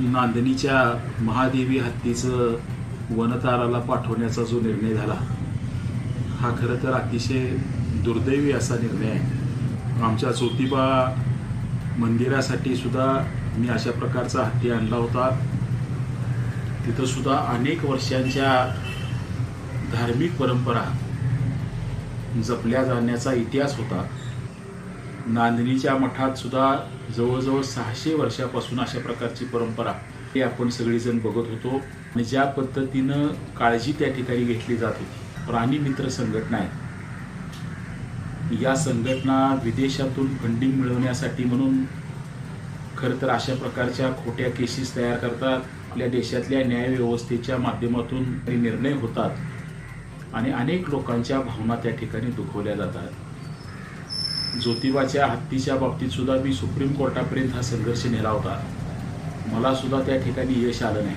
नांदणीच्या महादेवी हत्तीचं वनताराला पाठवण्याचा जो निर्णय झाला हा खरं तर अतिशय दुर्दैवी असा निर्णय आहे. आमच्या ज्योतिबा मंदिरासाठी सुद्धा मी अशा प्रकारचा हत्ती आणला होता. तिथंसुद्धा अनेक वर्षांच्या धार्मिक परंपरा जपल्या जाण्याचा इतिहास होता. नांदणीच्या मठात सुद्धा जवळजवळ सहाशे वर्षापासून अशा प्रकारची परंपरा ही आपण सगळेजण बघत होतो. आणि ज्या पद्धतीनं काळजी त्या ठिकाणी घेतली जात होती. प्राणी मित्र संघटना आहे. या संघटना विदेशातून फंडिंग मिळवण्यासाठी म्हणून खरं तर अशा प्रकारच्या खोट्या केसेस तयार करतात. आपल्या देशातल्या न्यायव्यवस्थेच्या माध्यमातून निर्णय होतात. आणि अनेक लोकांच्या भावना त्या ठिकाणी दुखवल्या जातात. ज्योतिबाच्या हत्तीच्या बाबतीत सुद्धा मी सुप्रीम कोर्टापर्यंत हा संघर्ष नेला होता. मला सुद्धा त्या ठिकाणी यश आलं नाही.